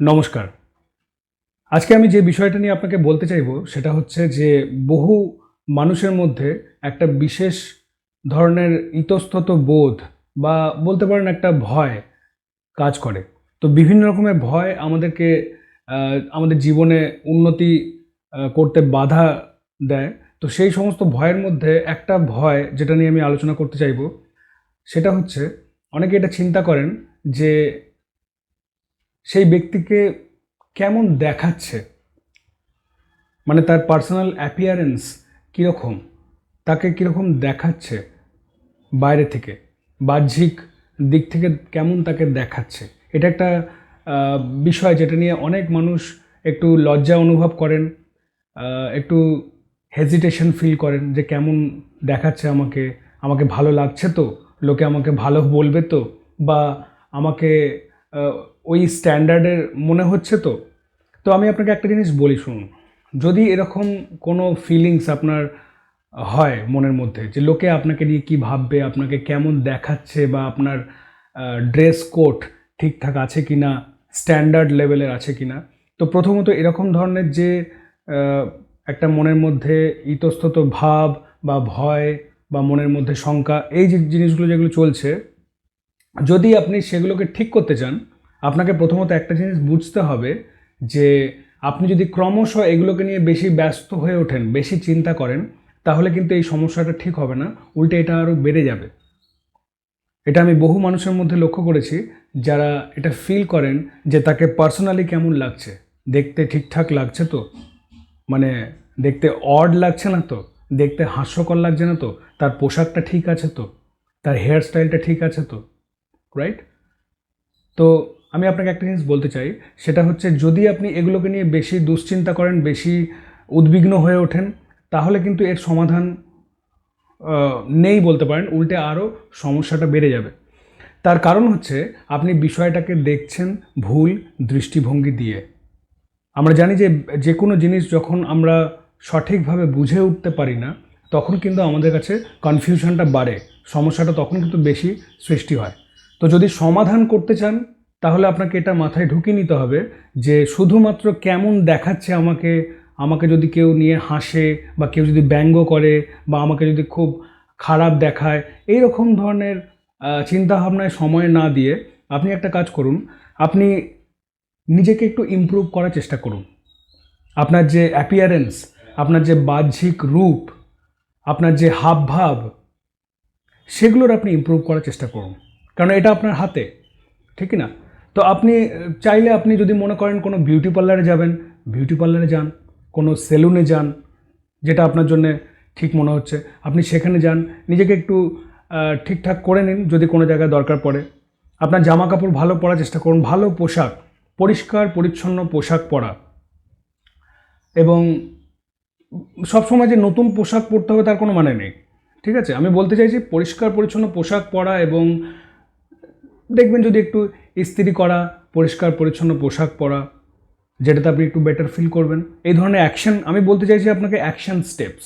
নমস্কার। আজকে আমি যে বিষয়টা নিয়ে আপনাকে বলতে চাইব, সেটা হচ্ছে যে বহু মানুষের মধ্যে একটা বিশেষ ধরনের ইতস্তত বোধ বা বলতে পারেন একটা ভয় কাজ করে। তো বিভিন্ন রকমের ভয় আমাদেরকে আমাদের জীবনে উন্নতি করতে বাধা দেয়। তো সেই সমস্ত ভয়ের মধ্যে একটা ভয় যেটা নিয়ে আমি আলোচনা করতে চাইব, সেটা হচ্ছে, অনেকে এটা চিন্তা করেন যে সেই ব্যক্তিকে কেমন দেখাচ্ছে? মানে তার পার্সোনাল অ্যাপিয়ারেন্স কীরকম? তাকে কীরকম দেখাচ্ছে বাইরে থেকে? বাহ্যিক দিক থেকে কেমন তাকে দেখাচ্ছে? এটা একটা বিষয় যেটা নিয়ে অনেক মানুষ একটু লজ্জা অনুভব করেন একটু হেজিটেশন ফিল করেন যে কেমন দেখাচ্ছে আমাকে? আমাকে ভালো লাগছে তো? লোকে আমাকে ভালো বলবে তো? বা আমাকে ওই স্ট্যান্ডার্ডের মনে হচ্ছে তো? তো আমি আপনাকে একটা জিনিস বলি শুনুন। যদি এরকম কোনো ফিলিংস আপনার হয় মনের মধ্যে, যে লোকে আপনাকে নিয়ে কী ভাববে, আপনাকে কেমন দেখাচ্ছে বা আপনার ড্রেস কোড ঠিকঠাক আছে কি না স্ট্যান্ডার্ড লেভেলের আছে কি না তো প্রথমত এরকম ধরনের যে একটা মনের মধ্যে ইতস্তত ভাব বা ভয় বা মনের মধ্যে শঙ্কা, এই যে জিনিসগুলো যেগুলো চলছে যদি আপনি সেগুলোকে ঠিক করতে চান, আপনাকে প্রথমত একটা জিনিস বুঝতে হবে যে আপনি যদি ক্রমশ এগুলোকে নিয়ে বেশি ব্যস্ত হয়ে ওঠেন, বেশি চিন্তা করেন, তাহলে কিন্তু এই সমস্যাটা ঠিক হবে না, উল্টে এটা আরও বেড়ে যাবে। এটা আমি বহু মানুষের মধ্যে লক্ষ্য করেছি যারা এটা ফিল করেন যে তাকে পার্সোনালি কেমন লাগছে। দেখতে ঠিকঠাক লাগছে তো? মানে দেখতে অড লাগছে না তো? দেখতে হাস্যকর লাগছে না তো? তার পোশাকটা ঠিক আছে তো? তার হেয়ার স্টাইলটা ঠিক আছে তো? রাইট তো আমি আপনাকে একটা জিনিস বলতে চাই, সেটা হচ্ছে যদি আপনি এগুলোকে নিয়ে বেশি দুশ্চিন্তা করেন, বেশি উদ্বিগ্ন হয়ে ওঠেন, তাহলে কিন্তু এর সমাধান নেই বলতে পারেন, উল্টে আরও সমস্যাটা বেড়ে যাবে। তার কারণ হচ্ছে আপনি বিষয়টাকে দেখছেন ভুল দৃষ্টিভঙ্গি দিয়ে। আমরা জানি যে যে কোনো জিনিস যখন আমরা সঠিকভাবে বুঝে উঠতে পারি না, তখন কিন্তু আমাদের কাছে কনফিউশনটা বাড়ে, সমস্যাটা তখন কিন্তু বেশি সৃষ্টি হয়। তো যদি সমাধান করতে চান, তাহলে আপনাকে এটা মাথায় ঢুকিয়ে নিতে হবে যে শুধুমাত্র কেমন দেখাচ্ছে আমাকে আমাকে যদি কেউ নিয়ে হাসে বা কেউ যদি ব্যঙ্গ করে বা আমাকে যদি খুব খারাপ দেখায় এই রকম ধরনের চিন্তাভাবনায় সময় না দিয়ে আপনি একটা কাজ করুন, আপনি নিজেকে একটু ইমপ্রুভ করার চেষ্টা করুন। আপনার যে অ্যাপিয়ারেন্স আপনার যে বাহ্যিক রূপ, আপনার যে হাবভাব, সেগুলোর আপনি ইমপ্রুভ করার চেষ্টা করুন। কারণ এটা আপনার হাতে, ঠিক না তো আপনি চাইলে আপনি যদি মনে করেন কোনো বিউটি পার্লারে যাবেন বিউটি পার্লারে যান, কোনো সেলুনে যান, যেটা আপনার জন্য ঠিক মনে হচ্ছে, আপনি সেখানে যান, নিজেকে একটু ঠিকঠাক করে নিন যদি কোনো জায়গায় দরকার পড়ে। আপনার জামা কাপড় ভালো পরার চেষ্টা করুন, ভালো পোশাক, পরিষ্কার, পরিচ্ছন্ন পোশাক পরা। এবং সবসময় যে নতুন পোশাক পরতে হবে তার কোনো মানে নেই, ঠিক আছে? আমি বলতে চাইছি পরিষ্কার, পরিচ্ছন্ন পোশাক পরা এবং দেখবেন যদি একটু ইস্ত্রি করা, পরিষ্কার, পরিচ্ছন্ন পোশাক পরা, যেটাতে আপনি একটু বেটার ফিল করবেন, এই ধরনের অ্যাকশন আমি বলতে চাইছি আপনাকে অ্যাকশন স্টেপস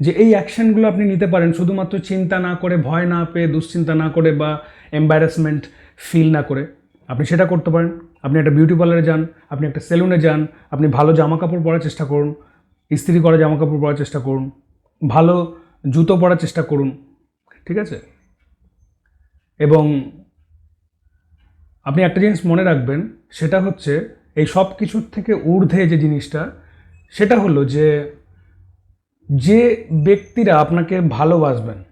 যে এই অ্যাকশনগুলো আপনি নিতে পারেন, শুধুমাত্র চিন্তা না করে, ভয় না পেয়ে, দুশ্চিন্তা না করে বা এম্বারাসমেন্ট ফিল না করে, আপনি সেটা করতে পারেন। আপনি একটা বিউটি পার্লারে যান, আপনি একটা সেলুনে যান, আপনি ভালো জামা কাপড় পরার চেষ্টা করুন, ইস্ত্রি করা জামা কাপড় পরার চেষ্টা করুন, ভালো জুতো পরার চেষ্টা করুন, ঠিক আছে? এবং আপনি একটা জিনিস মনে রাখবেন, সেটা হচ্ছে এই সব কিছুর থেকে ঊর্ধ্বে যে জিনিসটা, সেটা হলো যে যে ব্যক্তিরা আপনাকে ভালোবাসবেন,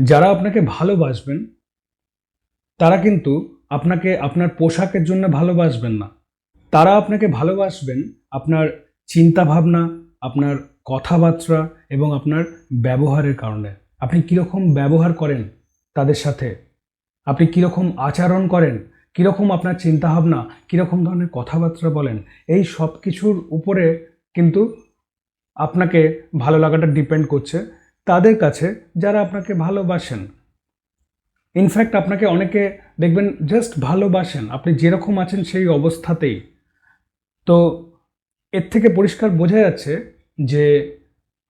যারা আপনাকে ভালোবাসবেন, তারা কিন্তু আপনাকে আপনার পোশাকের জন্য ভালোবাসবেন না। তারা আপনাকে ভালোবাসবেন আপনার চিন্তা ভাবনা আপনার কথাবার্তা এবং আপনার ব্যবহারের কারণে। আপনি কীরকম ব্যবহার করেন তাদের সাথে? আপনি কীরকম আচরণ করেন কীরকম আপনার চিন্তাভাবনা, কীরকম ধরনের কথাবার্তা বলেন, এই সব কিছুর উপরে কিন্তু আপনাকে ভালো লাগাটা ডিপেন্ড করছে। তাদের কাছে যারা আপনাকে ভালোবাসেন ইনফ্যাক্ট আপনাকে অনেকে দেখবেন জাস্ট ভালোবাসেন, আপনি যেরকম আছেন সেই অবস্থাতেই। তো এর থেকে পরিষ্কার বোঝা যাচ্ছে যে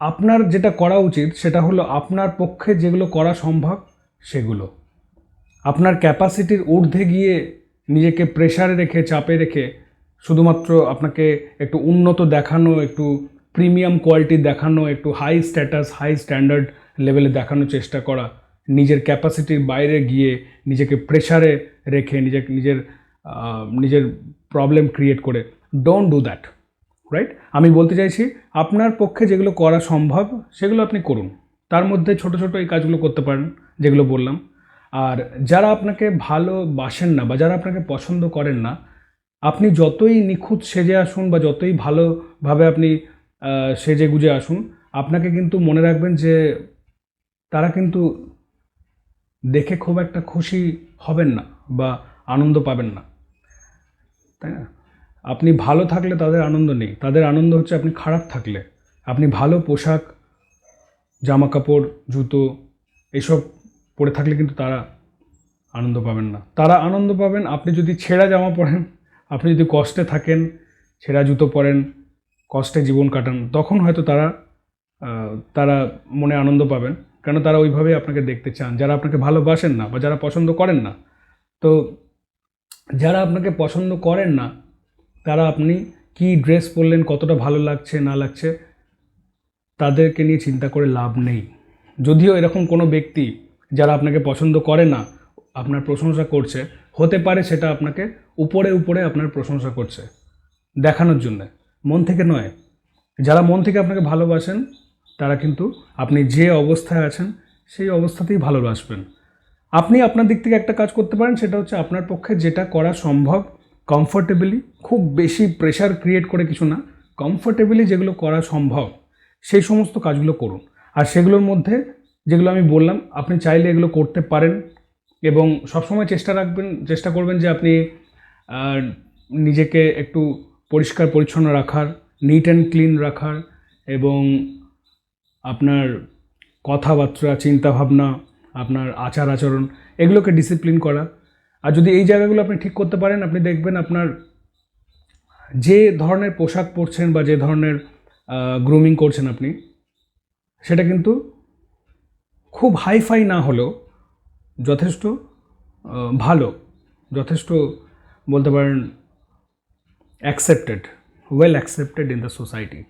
আপনার যেটা করা উচিত সেটা হলো আপনার পক্ষে যেগুলো করা সম্ভব সেগুলো। আপনার ক্যাপাসিটির ঊর্ধ্বে গিয়ে নিজেকে প্রেশারে রেখে, চাপে রেখে শুধুমাত্র আপনাকে একটু উন্নত দেখানো, একটু প্রিমিয়াম কোয়ালিটি দেখানো, একটু হাই স্ট্যাটাস, হাই স্ট্যান্ডার্ড লেভেলে দেখানোর চেষ্টা করা, নিজের ক্যাপাসিটির বাইরে গিয়ে নিজেকে প্রেশারে রেখে নিজের নিজের নিজের প্রবলেম ক্রিয়েট করে, ডোন্ট ডু দ্যাট, রাইট? আমি বলতে চাইছি, আপনার পক্ষে যেগুলো করা সম্ভব, সেগুলো আপনি করুন। তার মধ্যে ছোট ছোট এই কাজগুলো করতে পারেন, যেগুলো বললাম। আর যারা আপনাকে ভালোবাসেন না বা যারা আপনাকে পছন্দ করেন না, আপনি যতই নিখুঁত সেজে আসুন বা যতই ভালোভাবে আপনি সেজে গুজে আসুন, আপনাকে কিন্তু মনে রাখবেন যে তারা কিন্তু দেখে খুব একটা খুশি হবেন না বা আনন্দ পাবেন না। তাই না? আপনি ভালো থাকলে তাদের আনন্দ নেই। তাদের আনন্দ হচ্ছে আপনি খারাপ থাকলে। আপনি ভালো পোশাক জামা কাপড় জুতো, এসব পরে থাকলে কিন্তু তারা আনন্দ পাবেন না। তারা আনন্দ পাবেন, আপনি যদি ছেঁড়া জামা পরেন, আপনি যদি কষ্টে থাকেন, ছেঁড়া জুতো পরেন, কষ্টে জীবন কাটান, তখন হয়তো তারা তারা মনে আনন্দ পাবেন। কেন তারা ওইভাবেই আপনাকে দেখতে চান। যারা আপনাকে ভালোবাসেন না বা যারা পছন্দ করেন না, তো যারা আপনাকে পছন্দ করেন না, তারা আপনি কি ড্রেস পরলেন, কতটা ভালো লাগছে, না লাগছে, তাদেরকে নিয়ে চিন্তা করে লাভ নেই। যদিও এরকম কোনো ব্যক্তি যারা আপনাকে পছন্দ করে না, আপনার প্রশংসা করছে, হতে পারে সেটা আপনাকে উপরে উপরে আপনার প্রশংসা করছে, দেখানোর জন্যে। মন থেকে নয়। যারা মন থেকে আপনাকে ভালোবাসেন, তারা কিন্তু আপনি যে অবস্থায় আছেন, সেই অবস্থাতেই ভালোবাসবেন। আপনি আপনার দিক থেকে একটা কাজ করতে পারেন, সেটা হচ্ছে আপনার পক্ষে যেটা করা সম্ভব কমফোর্টেবলি খুব বেশি প্রেশার ক্রিয়েট করে কিছু না কমফোর্টেবলি যেগুলো করা সম্ভব, সেই সমস্ত কাজগুলো করুন। আর সেগুলোর মধ্যে যেগুলো আমি বললাম, আপনি চাইলে এগুলো করতে পারেন এবং সবসময় চেষ্টা রাখবেন, চেষ্টা করবেন যে আপনি নিজেকে একটু পরিষ্কার পরিচ্ছন্ন রাখার নিট অ্যান্ড ক্লিন রাখার এবং আপনার কথাবার্তা, চিন্তাভাবনা, আপনার আচার আচরণ, এগুলোকে ডিসিপ্লিন করা। আর যদি এই জায়গাগুলো আপনি ঠিক করতে পারেন, আপনি দেখবেন আপনার যে ধরনের পোশাক পরছেন বা যে ধরনের গ্রুমিং করছেন আপনি, সেটা কিন্তু খুব হাইফাই না হলেও যথেষ্ট ভালো, যথেষ্ট বলতে পারেন accepted well accepted in the society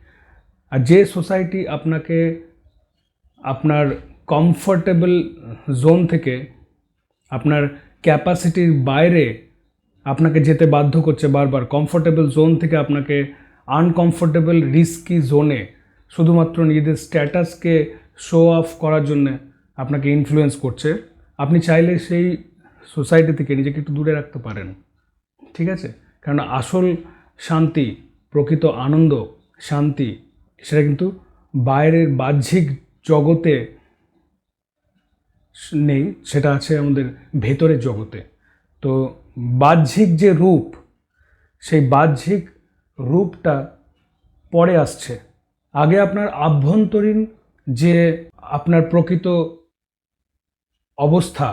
আর যে সোসাইটি আপনাকে আপনার কমফোর্টেবল জোন থেকে, আপনার ক্যাপাসিটির বাইরে আপনাকে যেতে বাধ্য করছে বারবার কমফোর্টেবল জোন থেকে আপনাকে আনকমফোর্টেবল রিস্কি জোনে শুধুমাত্র নিজেদের স্ট্যাটাসকে শো অফ করার জন্য আপনাকে ইনফ্লুয়েন্স করছে, আপনি চাইলে সেই সোসাইটি থেকে নিজেকে একটু দূরে রাখতে পারেন, ঠিক আছে? কারণ আসল শান্তি, প্রকৃত আনন্দ, শান্তি, সেটা কিন্তু বাইরের বাহ্যিক জগতে নেই, সেটা আছে আমাদের ভেতরের জগতে। তো বাহ্যিক যে রূপ, সেই বাহ্যিক রূপটা পরে আসছে। আগে আপনার আভ্যন্তরীণ যে আপনার প্রকৃত অবস্থা,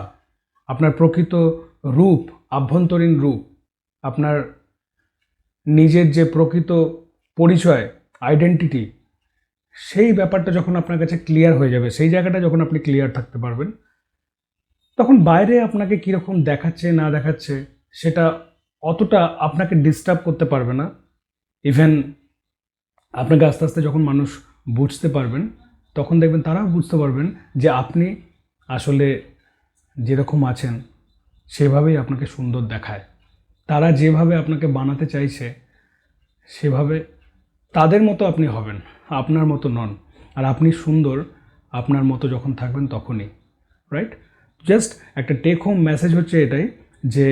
আপনার প্রকৃত রূপ, আভ্যন্তরীণ রূপ, আপনার নিজের যে প্রকৃত পরিচয় আইডেন্টিটি সেই ব্যাপারটা যখন আপনার কাছে ক্লিয়ার হয়ে যাবে, সেই জায়গাটা যখন আপনি ক্লিয়ার থাকতে পারবেন, তখন বাইরে আপনাকে কীরকম দেখাচ্ছে, না দেখাচ্ছে, সেটা অতটা আপনাকে ডিস্টার্ব করতে পারবে না। ইভেন আপনাকে আস্তে আস্তে যখন মানুষ বুঝতে পারবেন, তখন দেখবেন তারাও বুঝতে পারবেন যে আপনি আসলে যেরকম আছেন, সেভাবেই আপনাকে সুন্দর দেখায়। তারা যেভাবে আপনাকে বানাতে চাইছে, সেভাবে তাদের মতো আপনি হবেন, আপনার মতো নন। আর আপনি সুন্দর, আপনার মতো যখন থাকবেন তখনই রাইট জাস্ট একটা টেক হোম মেসেজ হচ্ছে এটাই, যে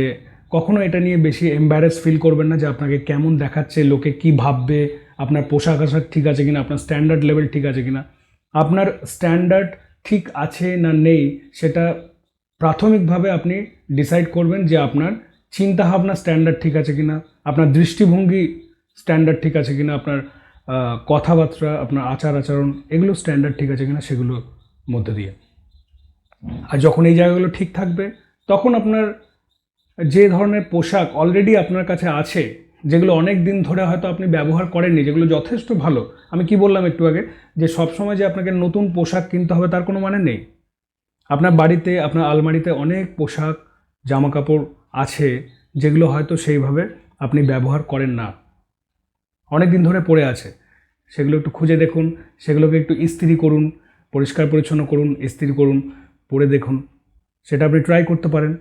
কখনো এটা নিয়ে বেশি এম্বারেস ফিল করবেন না যে আপনাকে কেমন দেখাচ্ছে, লোকে কি ভাববে, আপনার পোশাক আশাক ঠিক আছে কিনা, আপনার স্ট্যান্ডার্ড লেভেল ঠিক আছে কিনা। আপনার স্ট্যান্ডার্ড ঠিক আছে না নেই, সেটা প্রাথমিকভাবে আপনি ডিসাইড করবেন যে আপনার চিন্তাভাবনা স্ট্যান্ডার্ড ঠিক আছে কিনা আপনার দৃষ্টিভঙ্গি স্ট্যান্ডার্ড ঠিক আছে কিনা আপনার আহ, কথাবার্তা আপনার আচার আচরণ এগুলো স্ট্যান্ডার্ড ঠিক আছে কিনা সেগুলোর মধ্যে দিয়ে। আর যখন এই জায়গাগুলো ঠিক থাকবে তখন আপনার যে ধরনের পোশাক অলরেডি আপনার কাছে আছে যেগুলো অনেক দিন ধরে হয়তো আপনি ব্যবহার করেননি যেগুলো যথেষ্ট ভালো আমি কি বললাম একটু আগে যে সবসময় যে আপনাকে নতুন পোশাক কিনতে হবে তার কোনো মানে নেই। আপনার বাড়িতে, আপনার আলমারিতে অনেক পোশাক জামা কাপড় আছে, যেগুলো হয়তো সেইভাবে আপনি ব্যবহার করেন না। অনেক দিন ধরে পড়ে আছে। সেগুলো একটু খুঁজে দেখুন, সেগুলোকে একটু ইস্ত্রি করুন, পরিষ্কার পরিচ্ছন্ন করুন, ইস্ত্রি করুন, পরে দেখুন। সেটা আপনি ট্রাই করতে পারেন।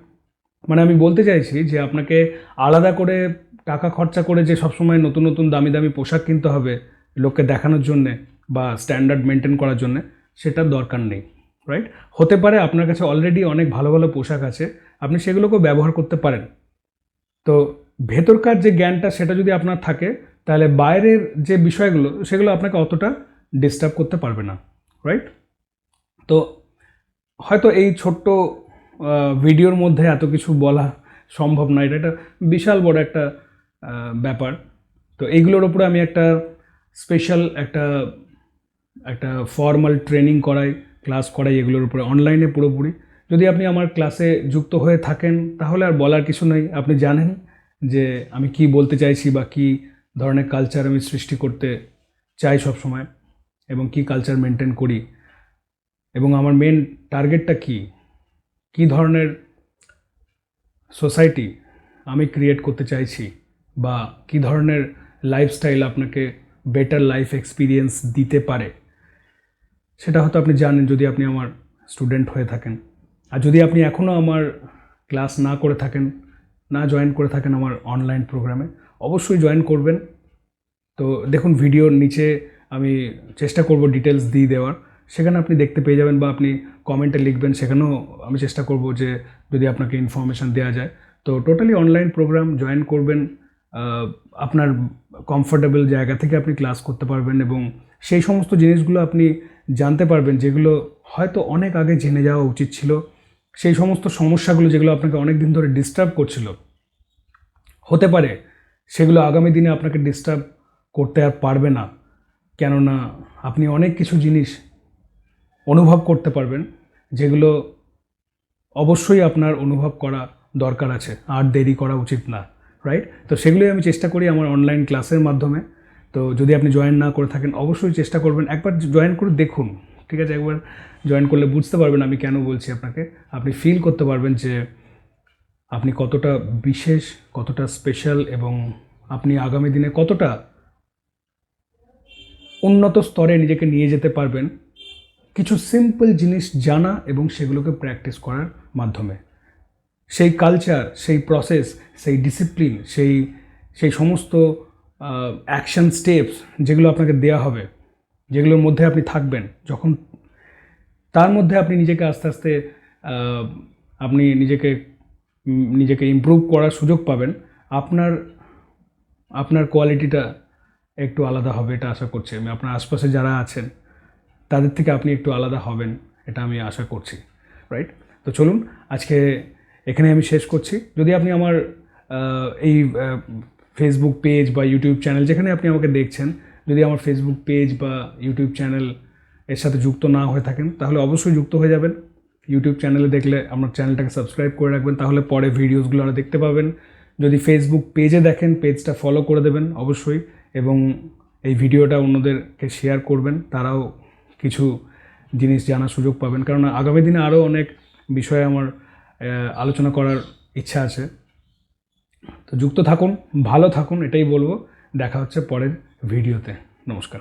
মানে আমি বলতে চাইছি যে আপনাকে আলাদা করে টাকা খরচা করে যে সবসময় নতুন নতুন দামি দামি পোশাক কিনতে হবে, লোককে দেখানোর জন্যে বা স্ট্যান্ডার্ড মেনটেন করার জন্যে, সেটার দরকার নেই। রাইট হতে পারে আপনার কাছে অলরেডি অনেক ভালো ভালো পোশাক আছে, আপনি সেগুলোকেও ব্যবহার করতে পারেন। তো ভেতরকার যে জ্ঞানটা সেটা যদি আপনার থাকে, তাহলে বাইরের যে বিষয়গুলো, সেগুলো আপনাকে অতটা ডিস্টার্ব করতে পারবে না রাইট তো হয়তো এই ছোট্ট ভিডিওর মধ্যে এত কিছু বলা সম্ভব নয় এটা একটা বিশাল বড় একটা ব্যাপার। তো এইগুলোর উপরে আমি একটা স্পেশাল একটা একটা ফর্মাল ট্রেনিং করাই। ক্লাস করাই এগুলোর উপরে অনলাইনে পুরোপুরি। যদি আপনি আমার ক্লাসে যুক্ত হয়ে থাকেন, তাহলে আর বলার কিছু নেই। আপনি জানেন যে আমি কি বলতে চাইছি বা কি ধরনের কালচার আমি সৃষ্টি করতে চাই সব সময় এবং কি কালচার মেনটেন করি। এবং আমার মেন টার্গেটটা কি? কি ধরনের সোসাইটি আমি ক্রিয়েট করতে চাইছি? বা কি ধরনের লাইফস্টাইল আপনাকে বেটার লাইফ এক্সপিরিয়েন্স দিতে পারে? সেটা হয়তো আপনি জানেন যদি আপনি আমার স্টুডেন্ট হয়ে থাকেন। আর যদি আপনি এখনও আমার ক্লাস না করে থাকেন, না জয়েন করে থাকেন আমার অনলাইন প্রোগ্রামে অবশ্যই জয়েন করবেন। তো দেখুন ভিডিওর নিচে আমি চেষ্টা করব ডিটেলস দিয়ে দেওয়ার। সেখানে আপনি দেখতে পেয়ে যাবেন বা আপনি কমেন্টে লিখবেন, সেখানেও আমি চেষ্টা করব যে যদি আপনাকে ইনফরমেশান দেওয়া যায়। তো টোটালি অনলাইন প্রোগ্রাম জয়েন করবেন আপনার কমফোর্টেবল জায়গা থেকে আপনি ক্লাস করতে পারবেন এবং সেই সমস্ত জিনিসগুলো আপনি জানতে পারবেন যেগুলো হয়তো অনেক আগে জেনে যাওয়া উচিত ছিল। সেই সমস্ত সমস্যাগুলো যেগুলো আপনাকে অনেক দিন ধরে ডিস্টার্ব করছিল, হতে পারে সেগুলো আগামী দিনে আপনাকে ডিস্টার্ব করতে আর পারবে না। কেননা আপনি অনেক কিছু জিনিস অনুভব করতে পারবেন, যেগুলো অবশ্যই আপনার অনুভব করা দরকার আছে, আর দেরি করা উচিত না রাইট তো সেগুলোই আমি চেষ্টা করি আমার অনলাইন ক্লাসের মাধ্যমে। তো যদি আপনি জয়েন না করে থাকেন, অবশ্যই চেষ্টা করবেন। একবার জয়েন করে দেখুন, ঠিক আছে? একবার জয়েন করলে বুঝতে পারবেন আমি কেন বলছি আপনাকে। আপনি ফিল করতে পারবেন যে আপনি কতটা বিশেষ, কতটা স্পেশাল এবং আপনি আগামী দিনে কতটা উন্নত স্তরে নিজেকে নিয়ে যেতে পারবেন। কিছু সিম্পল জিনিস জানা এবং সেগুলোকে প্র্যাকটিস করার মাধ্যমে। সেই কালচার সেই প্রসেস সেই ডিসিপ্লিন সেই সেই সমস্ত অ্যাকশন স্টেপস যেগুলো আপনাকে দেওয়া হবে, যেগুলোর মধ্যে আপনি থাকবেন, যখন তার মধ্যে আপনি নিজেকে আস্তে আস্তে আপনি নিজেকে নিজেকে ইমপ্রুভ করার সুযোগ পাবেন, আপনার আপনার কোয়ালিটিটা একটু আলাদা হবে, এটা আশা করছি আমি। আপনার আশপাশে যারা আছেন, তাদের থেকে আপনি একটু আলাদা হবেন, এটা আমি আশা করছি রাইট তো চলুন, আজকে এখানে আমি শেষ করছি। যদি আপনি আমার এই ফেসবুক পেজ বা ইউটিউব চ্যানেল যেখানে আপনি আমাকে দেখছেন, যদি আমার ফেসবুক পেজ বা ইউটিউব চ্যানেল এর সাথে যুক্ত না হয়ে থাকেন, তাহলে অবশ্যই যুক্ত হয়ে যাবেন। ইউটিউব চ্যানেলে দেখলে আমার চ্যানেলটাকে সাবস্ক্রাইব করে রাখবেন, তাহলে পরে ভিডিওসগুলো আরও দেখতে পাবেন। যদি ফেসবুক পেজে দেখেন পেজটা ফলো করে দেবেন অবশ্যই, এবং এই ভিডিওটা অন্যদেরকে শেয়ার করবেন, তারাও কিছু জিনিস জানার সুযোগ পাবেন। কারণ আগামী দিনে আরও অনেক বিষয়ে আমার আলোচনা করার ইচ্ছা আছে। তো যুক্ত থাকুন ভালো থাকুন এটাই বলব। দেখা হচ্ছে পরের ভিডিওতে। নমস্কার।